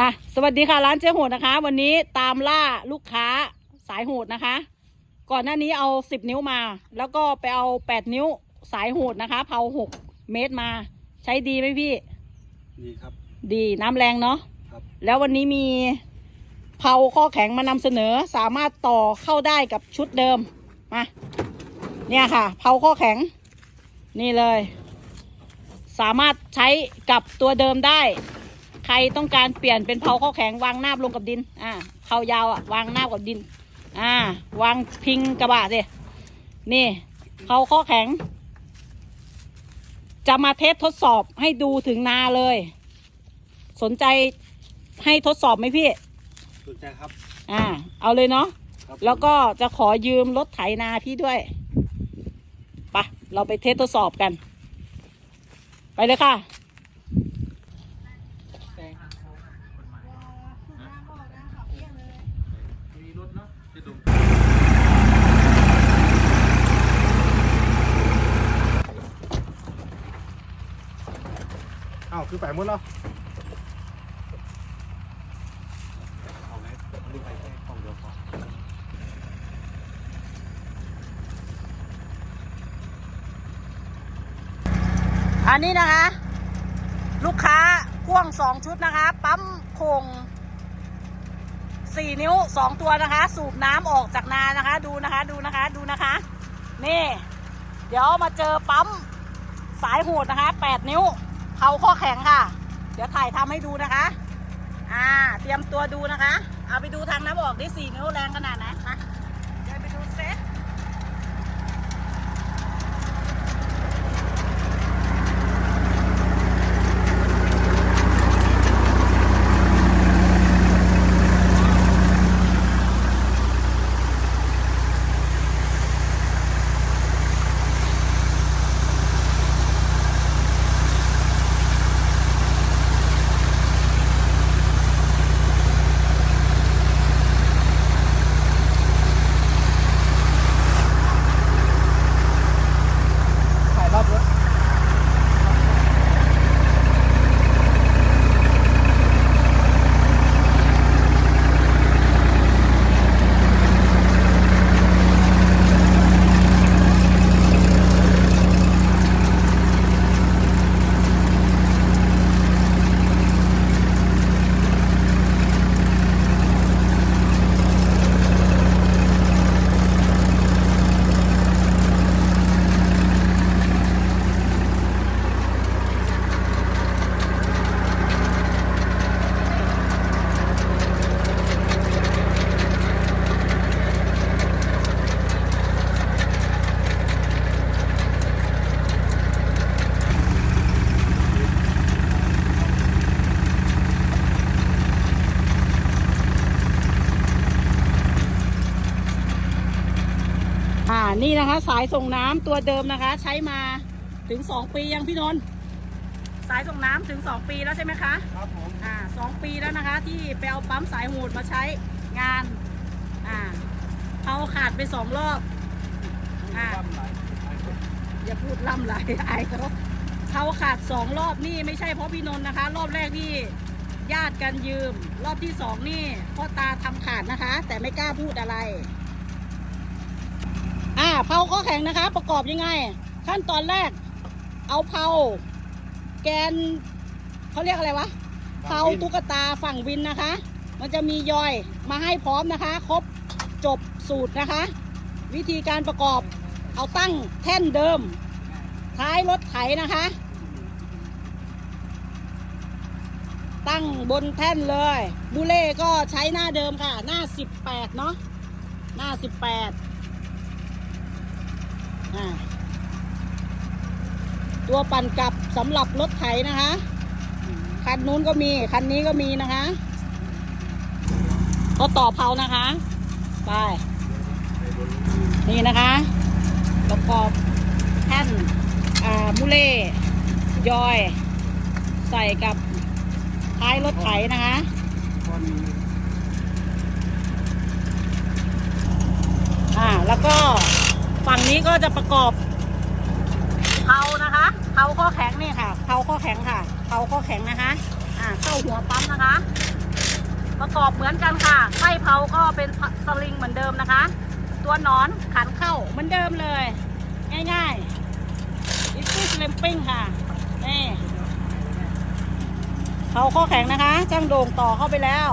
อะสวัสดีค่ะร้านเจ๊โหดนะคะ วันนี้ตามล่าลูกค้าสายโหดนะคะ ก่อนหน้านี้เอาสิบนิ้วมา แล้วก็ไปเอาแปดนิ้วสายโหดนะคะ เผาหกเมตรมา ใช้ดีไหมพี่ ดีครับ ดีน้ำแรงเนาะครับ แล้ววันนี้มีเผาข้อแข็งมานำเสนอสามารถต่อเข้าได้กับชุดเดิมมาเนี่ยค่ะ เผาข้อแข็ง นี่เลย สามารถใช้กับตัวเดิมได้ ใครต้องการเปลี่ยนเป็นเผาข้อแข็งวางหน้าบลงกับดิน อ่าเผายาวอะวางหน้าบกับดิน อ่า วางพิงกระบะสินี่เผาข้อแข็ง จะมาเทสทดสอบให้ดูถึงนาเลย สนใจให้ทดสอบไหมพี่สนใจครับ อ่า เอาเลยเนาะครับแล้วก็จะขอยืมรถไถนาพี่ด้วยไปะเราไปเทสทดสอบกัน ไปเลยค่ะ มีรถเนาะจะดู อ้าวคือไปหมดแล้วเอาไหนดูไปแค่ของเดียวพออันนี้นะคะ ลูกค้าพ่วงสองชุดนะคะ ปั๊มโคงสี่นิ้วสองตัวนะคะ สูบน้ำออกจากนานะคะ ดูนะคะดูนะคะดูนะคะ นี่ เดี๋ยวมาเจอปั๊มสายโหดนะคะแปดนิ้ว เผาข้อแข็งค่ะ เดี๋ยวถ่ายทำให้ดูนะคะ อ่า เตรียมตัวดูนะคะ เอาไปดูทางน้ำออกได้สี่นิ้วแรงขนาดไหน นี่นะคะ สายส่งน้ำตัวเดิมนะคะ ใช้มาถึงสองปียังพี่นนท์สายส่งน้ำถึงสองปีแล้วใช่ไหมคะครับผมอ่าสองปีแล้วนะคะ ที่ไปเอาปั๊มสายหูดมาใช้งานอ่าเอาขาดไปสองรอบอ่าอย่าพูดล่ำไหลอายเขาเขาขาดสองรอบนี่ไม่ใช่เพราะพี่นนท์นะคะ รอบแรกนี่ญาติกันยืม รอบที่สองนี่พ่อตาทำขาดนะคะ แต่ไม่กล้าพูดอะไร อ่าเผาข้อแข็งนะคะ ประกอบยังไง ขั้นตอนแรก เอาเผาแกนเขาเรียกอะไรวะเผาตุ๊กตาฝั่งวินนะคะ มันจะมียอยมาให้พร้อมนะคะ ครบจบสูตรนะคะ วิธีการประกอบเอาตั้งแท่นเดิม ท้ายรถไถนะคะ ตั้งบนแท่นเลยบูเล่ก็ใช้หน้าเดิมค่ะ หน้า 18 เนาะหน้า 18 ตัวปั่นกลับสำหรับรถไถนะคะคันนู้นก็มี คันนี้ก็มีนะคะก็ต่อเผานะคะ ไป นี่นะคะ ประกอบแท่นอ่ามูเล่ยอย ใส่กับท้ายรถไถนะคะอ่าแล้วก็ ฝั่งนี้ก็จะประกอบเผานะคะเผาข้อแข็งนี่ค่ะเผาข้อแข็งค่ะเผาข้อแข็งนะคะ อ่าเข้าหัวปั๊มนะคะ ประกอบเหมือนกันค่ะไส้เผาก็เป็นสลิงเหมือนเดิมนะคะ ตัวหนอนขันเข้าเหมือนเดิมเลย ง่ายๆอีซี่สลิมปิ้งค่ะนี่เขาข้อแข็งนะคะจ้างโด่งต่อเข้าไปแล้ว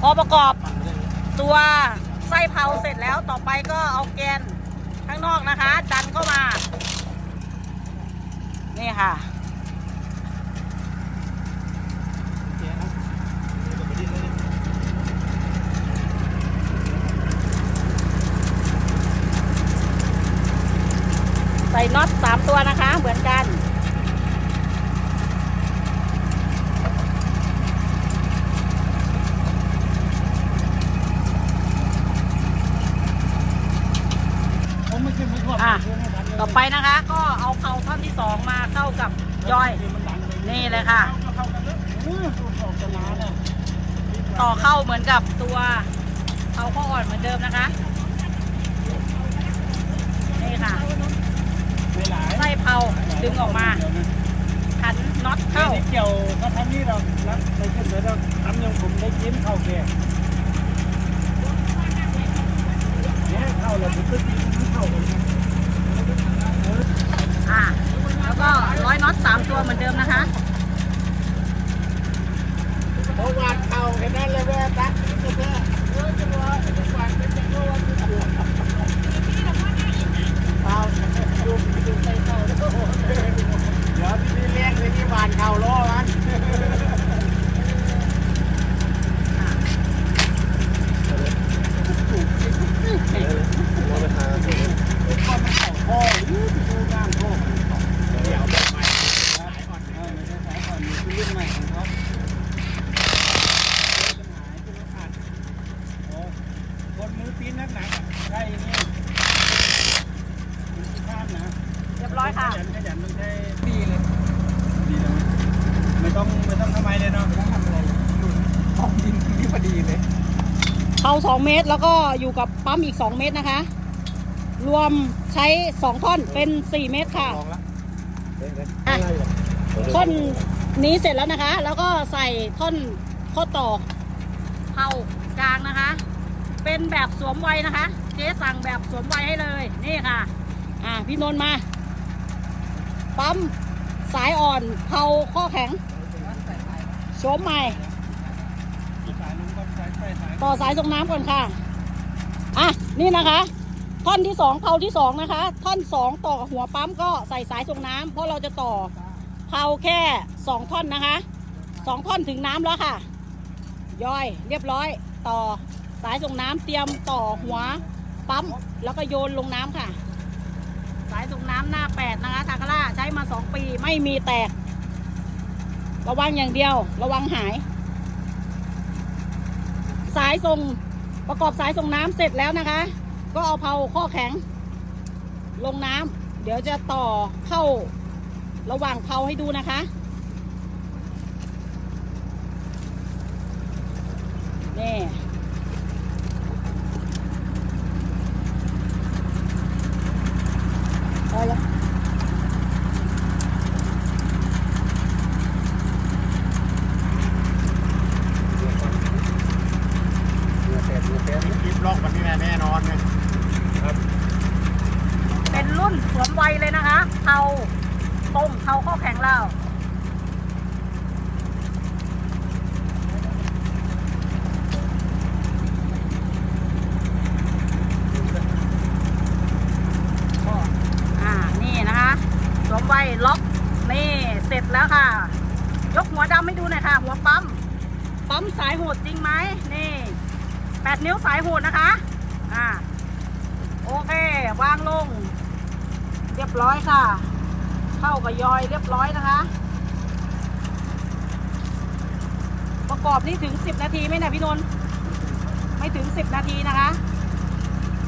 พอประกอบตัว ไส้เผาเสร็จแล้วต่อไปก็เอาแกนข้างนอกนะคะ ดันเข้ามา นี่ค่ะ ใส่น็อตสามตัวนะคะเหมือนกัน ผมไม่ขึ้นไม่ทั่ว อะ ต่อ ไปนะคะ ก็เอาเผาท่อนที่สองมาเข้ากับย่อย นี่เลยค่ะ ต่อเข้าเหมือนกับตัวเผาข้ออ่อนเหมือนเดิมนะคะ นี่ค่ะไม่หลายไส้เผาดึงออกมาขันน็อตเข้าที่เกี่ยวก็ทำนี่เรารับไปขึ้นแล้วทำยังผมได้กินข้าแกงเนี่ยเข้าแล้วผมก็กินข้าวผม อะแล้วก็ร้อยน็อตสามตัวเหมือนเดิมนะคะ เพราะวาดเข่าแค่นั้นเลยแม่ตักก็แค่เออจะว่าจะวาดเป็นจะว่าจะปวดเข่าดูดูใส่เข่าแล้วเดี๋ยวพี่เลี้ยงเลยที่วาดเข่าล้อมันพ่อมันเข่าพ่อยืดดูงานพ่อเดี๋ยวแบบใหม่สายอ่อนเออไม่ใช่สายอ่อนนี่คือรุ่นใหม่ของเขา คนมือตีนนักหนักใช่นี่ข้ามนะ เรียบร้อยค่ะ ขยันขยันต้องใช้ดีเลยดีเลยไม่ต้องไม่ต้องทำไมเลยเนาะไม่ต้องทำอะไรหนุนห้องดินนี่พอดีเลย เผา 2 เมตร แล้วก็อยู่กับปั๊มอีก 2 เมตรนะคะ รวมใช้ 2 ท่อนเป็น 4 เมตรค่ะลองละอะท่อนนี้เสร็จแล้วนะคะ แล้วก็ใส่ท่อนข้อต่อเผากลางนะคะ เป็นแบบสวมไว้นะคะ เจ๊สั่งแบบสวมไว้ให้เลยนี่ค่ะอะพี่นนท์มา ปั๊มสายอ่อนเผาข้อแข็งโฉมใหม่ สายลุงก็สายไฟสาย ต่อสายส่งน้ำก่อนค่ะ อะ นี่นะคะ ท่อนที่สองเผาที่สองนะคะ ท่อนสองต่อกับหัวปั๊มก็ใส่สายส่งน้ำเพราะเราจะต่อเผาแค่สองท่อนนะคะสองท่อนถึงน้ำแล้วค่ะ ย่อยเรียบร้อย ต่อสายส่งน้ำเตรียมต่อหัวปั๊มแล้วก็โยนลงน้ำค่ะ สายส่งน้ำหน้าแปดนะคะทาคาร่าใช้มาสองปีไม่มีแตก ระวังอย่างเดียว ระวังหาย สายส่งประกอบสายส่งน้ำเสร็จแล้วนะคะ ก็เอาเผาข้อแข็ง ลงน้ำเดี๋ยวจะต่อเข้าระหว่างเผาให้ดูนะคะ นี่พอแล้ว เนื้อเศษเนื้อเศษคลิปล็อกมันนี่แน่นอนเลยครับ เป็นรุ่นสวมไวเลยนะคะเผาตรงเผาข้อแข็งแล้ว อ่า นี่นะคะ สวมไว้ล็อก นี่ เสร็จแล้วค่ะ ยกหัวดำให้ดูหน่อยค่ะ หัวปั๊ม ปั๊มสายโหดจริงไหม นี่แปดนิ้วสายโหดนะคะ อ่า โอเค วางลง เรียบร้อยค่ะ เข้ากับยอยเรียบร้อยนะคะ ประกอบนี่ถึง 10 นาทีไหมนะพี่นนท์ไม่ถึง 10 นาทีนะคะ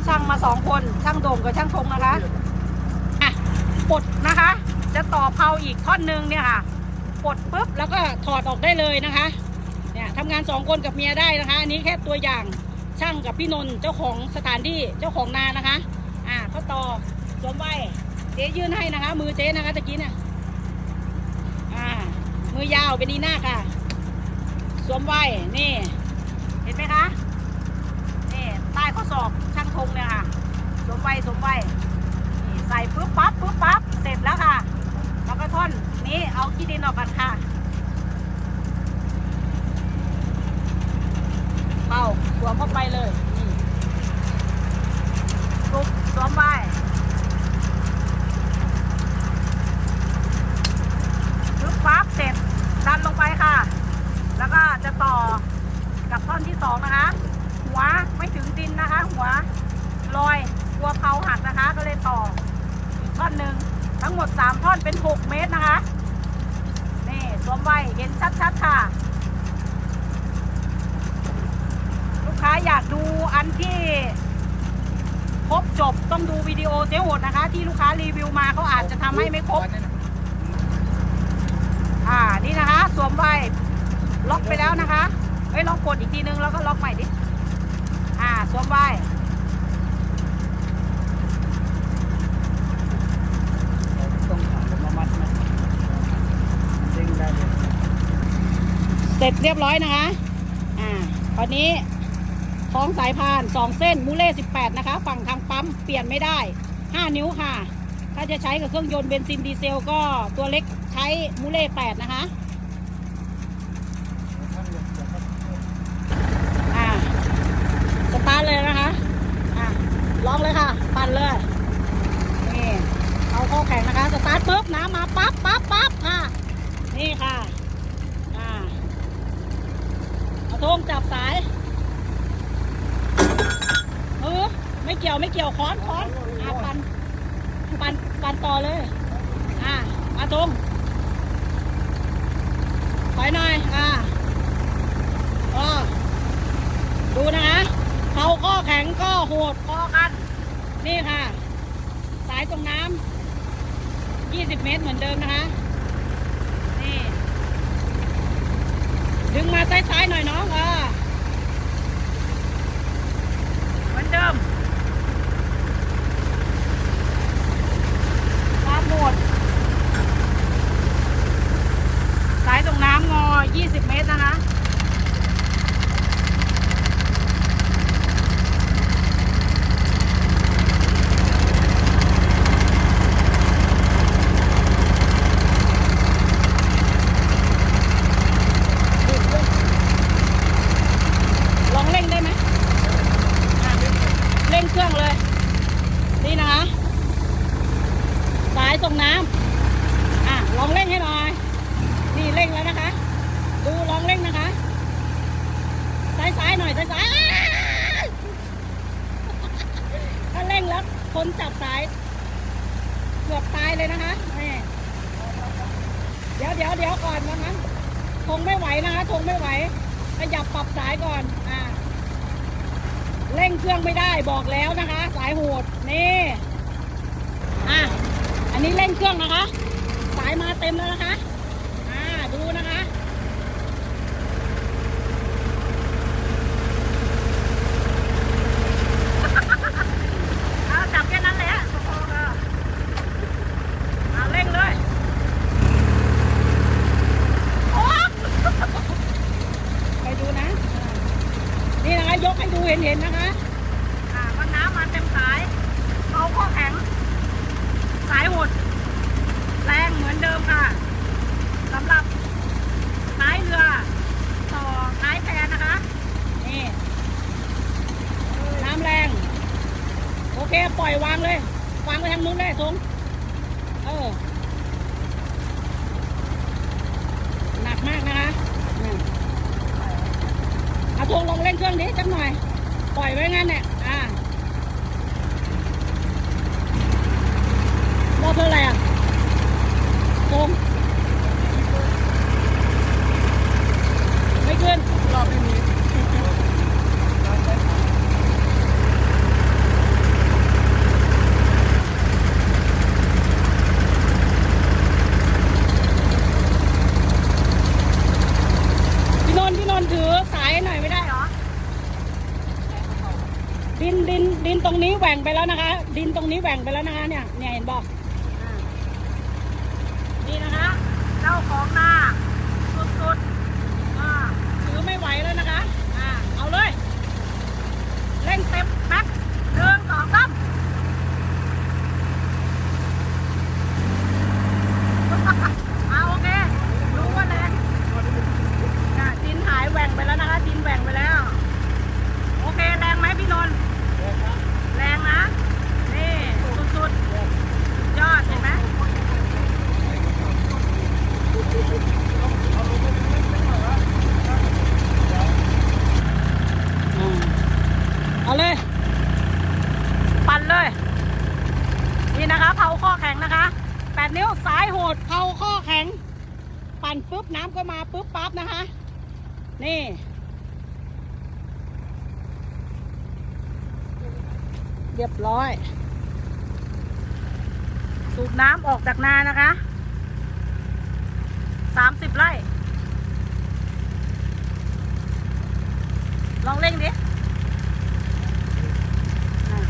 ช่างมาสองคนช่างโด่งกับช่างธงนะคะอะปลดนะคะ จะต่อเผาอีกท่อนหนึ่งเนี่ยค่ะปลดปุ๊บแล้วก็ถอดออกได้เลยนะคะเนี่ยทำงานสองคนกับเมียได้นะคะ อันนี้แค่ตัวอย่างช่างกับพี่นนท์เจ้าของสถานที่เจ้าของนานะคะอ่าเขาต่อสวมไว้เจ๊ยื่นให้นะคะ มือเจ๊นะคะตะกี้เนี่ยอ่ามือยาวเป็นนีหน้าค่ะ วมไว้ นี่ เห็นไหมคะ นี่ใต้ข้อศอกช่างธงเนี่ยค่ะ สวมไว้สวมไว้นี่ใส่ปุ๊บปั๊บปุ๊บปั๊บ เสร็จแล้วค่ะ แล้วก็ท่อนนี้เอาขี้ดินออกกันค่ะ เป่าสวมเข้าไปเลย นี่ปุ๊บสวมไว้ ปึ๊บปั๊บเสร็จดันลงไปค่ะ แล้วก็จะต่อกับท่อนที่สองนะคะ หัวไม่ถึงดินนะคะ หัวลอยกลัวเพาหักนะคะ ก็เลยต่ออีกท่อนหนึ่งทั้งหมด 3 ท่อนเป็น 6 เมตรนะคะ นี่สวม ไว้เห็นชัดๆค่ะ ลูกค้าอยากดูอันที่ครบจบต้องดูวิดีโอเจ๊โหดนะคะ ที่ลูกค้ารีวิวมาเขาอาจจะทำให้ไม่ครบ อ่านี่นะคะ สวมไว้ล็อกไปแล้วนะคะเอ้ยลองกดอีกทีนึงแล้วก็ล็อกใหม่ดิ อ่าสวมไว้ ต้องถามผมมามัดไหมเด้งได้เลย เสร็จเรียบร้อยนะคะ อ่าตอนนี้คล้องสายพานสองเส้นมูเล่18นะคะ ฝั่งทางปั๊มเปลี่ยนไม่ได้5นิ้วค่ะ ถ้าจะใช้กับเครื่องยนต์เบนซินดีเซลก็ตัวเล็กใช้มูเล่8นะคะอ่าสตาร์ทเลยนะคะอ่าล็องเลยค่ะ ปั่นเลย นี่ เอาข้อแข็งนะคะ สตาร์ทปุ๊บน้ำมาปั๊บปั๊บปั๊บค่ะ นี่ค่ะ อ่าเอา โทงจับสายเออไม่เกี่ยวไม่เกี่ยวค้อนค้อนอ่าปันปันปันต่อเลย อ่าอาทงถอยหน่อย อ่าก็ดูนะคะเขาข้อแข็งก็โหดพอกัน นี่ค่ะ สายตรงน้ำ20 เมตรเหมือนเดิมนะคะ นี่ ดึงมาซ้ายๆหน่อยน้องเออเหมือนเดิมตามหมดสายตรงน้ำงอ 20 เมตรนะคะ ลองเร่งได้ไหมอะเร่งเครื่องเลย นี่นะคะ สายส่งน้ำอะ ลองเร่งให้หน่อย นี่เร่งแล้วนะคะ ดูลองเร่งนะคะ ซ้ายซ้ายๆหน่อยซ้ายซ้ายๆอ้ายถ้าเร่งแล้วคนจับสาย เกือบตายเลยนะคะนี่เดี๋ยวเดี๋ยวเดี๋ยวก่อนนะคะ ทงไม่ไหวนะคะทงไม่ไหวขยับปรับสายก่อน อ่า เร่งเครื่องไม่ได้บอกแล้วนะคะ สายโหด นี่ อะ อันนี้เร่งเครื่องนะคะ สายมาเต็มแล้วนะคะ อ่า ดูนะคะ เอาจับแค่นั้นแหละพอๆก็เอาเร่งเลยโอ๊ะ ไปดูนะ นี่นะคะ ยกให้ดูเห็นเห็นๆนะคะ อ่าว่าน้ำมาเต็มสายเขาข้อแข็ง สายหด แรงเหมือนเดิมค่ะสำหรับท้ายเรือ ต่อท้ายแพนะคะ นี่ น้ำแรง โอเค ปล่อยวางเลย วางไปทางนู้นเลยทงเออ หนักมากนะคะอืม เอาทงลงเร่งเครื่องนี้จักหน่อย ปล่อยไว้งั้นเนี่ยอ่ารอบเท่าไหร่อะทงไม่ขึ้น รอบไม่มี พี่นนท์พี่นนท์ถือสายให้หน่อยไม่ได้เหรอ ดินดินดินตรงนี้แห ว่งไปแล้วนะคะ ดินตรงนี้แหว่งไปแล้วนะคะเนี่ยเนี่ยเห็นบอกอ่านี่นะคะ เจ้าของนาสุดๆอ่าถือไม่ น้ำก็มาปุ๊บปั๊บนะคะ นี่ เรียบร้อย สูบน้ำออกจากนานะคะสามสิบไร่ ลองเร่งดิอะ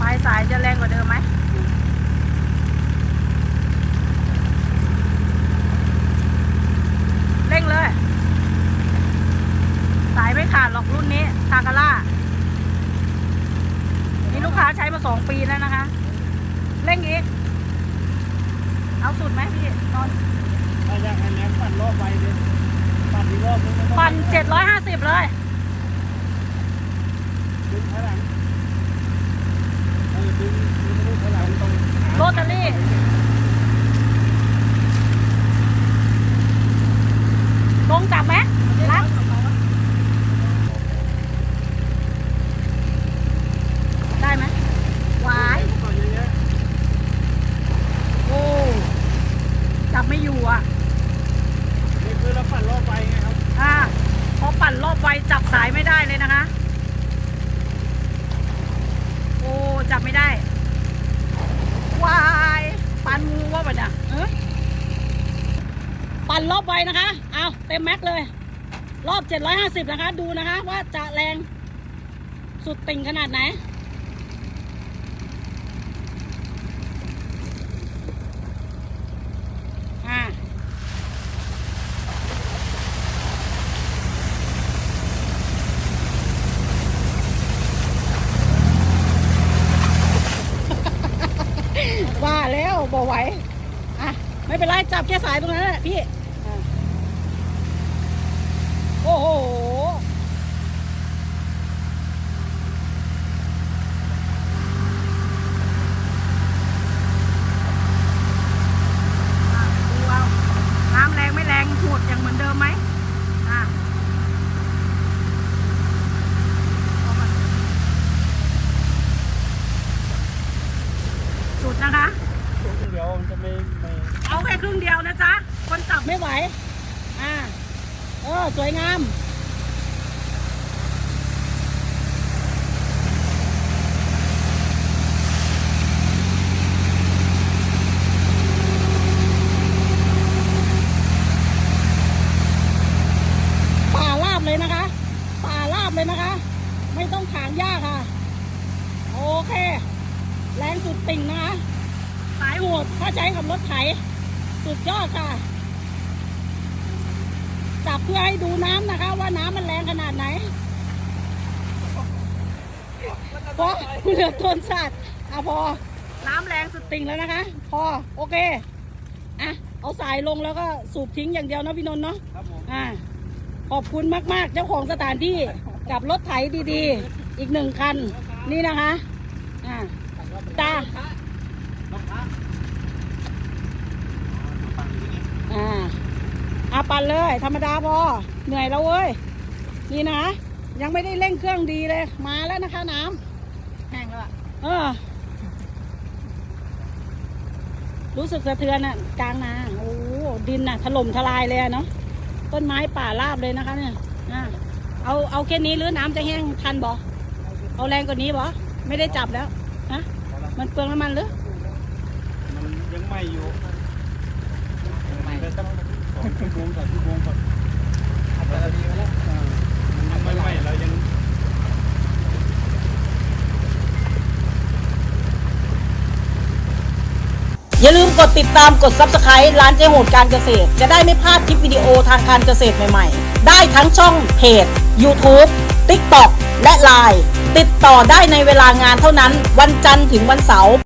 ปลายสายจะแรงกว่าเดิมไหม เร่งเลย สายไม่ขาดหรอกรุ่นนี้ทากาล่า นี่ลู กค้าใช้มาสองปีแล้วนะคะ เร่งอีก เอาสุดไหมพี่นอนถ้าอยากให้แหลมปั่นรอบไปเลยปั่นอีกรอบนึงไม่ต้องปั่นเจ็ดร้อยห้าสิบเลยดึงข้างหลังเออดึงดึงข้างหลังตรงโรตารี่ลงจับไหมรักได้ไหมหวาย ก่อนเยอะ โอ้ จับไม่อยู่อะ ๆนี่คือเราปั่นรอบไปไงครับ อ่าพอปั่นรอบไวจับสายไม่ได้เลยนะคะ โอ้ จับไม่ได้วายปั่นงูว่าไปเนี่ยเออปั่นรอบไวนะคะ เอาเต็มแม็กเลย รอบ 750 นะคะ ดูนะคะ ว่าจะแรงสุดติ่งขนาดไหน อ่าว่าแล้วบอไหว อะ ไม่เป็นไร จับแค่สายตรงนั้นแหละพี่ โอ้โห อะดูเอาน้ำแรงไม่แรงหดอย่างเหมือนเดิมไหมอะเอามาสุดนะคะ เดี๋ยวมันจะไม่ไม่ เอาแค่ครึ่งเดียวนะจ๊ะ คนจับไม่ไหว อ่า เออสวยงาม ป่าลาบเลยนะคะ ป่าลาบเลยนะคะ ไม่ต้องถางหญ้าค่ะ โอเค แรงสุดติ่งนะคะ สายโหดถ้าใช้กับรถไถ สุดยอดค่ะ จับเพื่อให้ดูน้ำนะคะ ว่าน้ำมันแรงขนาดไหนพอ เหลือทนสัตว์อะพอ น้ำแรงสุดติ่งแล้วนะคะ พอ โอเค อะ เอาสายลงแล้วก็สูบทิ้งอย่างเดียวนะพี่นนท์เนาะ ครับผมอ่า ขอบคุณมากๆ เจ้าของสถานที่กับรถไถดีๆ อีกหนึ่งคัน นี่นะคะ อ่าจ้ารองเท้าอ่าอาปั่นเลย ธรรมดาพอ เหนื่อยแล้วเว้ย นี่นะ ยังไม่ได้เร่งเครื่องดีเลย มาแล้วนะคะน้ำแห้งแล้วเออ รู้สึกสะเทือนอะ กลางนาโอ้โหดินน่ะ ถล่มทลายเลยอะเนาะต้นไม้ป่าราบเลยนะคะเนี่ยอ่าเอาเอาแค่นี้หรือน้ำจะแห้งทันบอเอาแรงกว่านี้บอไม่ได้จับแล้วฮะมันเปลืองน้ำมันหรือมันยังไหม่อยู่ยังไหม่ไปตั้งสองชั่วโมงสามชั่วโมงก่อนอัดแล้วดีมาแล้วอ่ามันยังไม่ไหม้เรายัง อย่าลืมกดติดตามกด subscribe ร้านเจ๊โหดการเกษตร จะได้ไม่พลาดคลิปวิดีโอทางการเกษตรใหม่ๆ ได้ทั้งช่องเพจ YouTube TikTok และ Line ติดต่อได้ในเวลางานเท่านั้น วันจันทร์ถึงวันเสาร์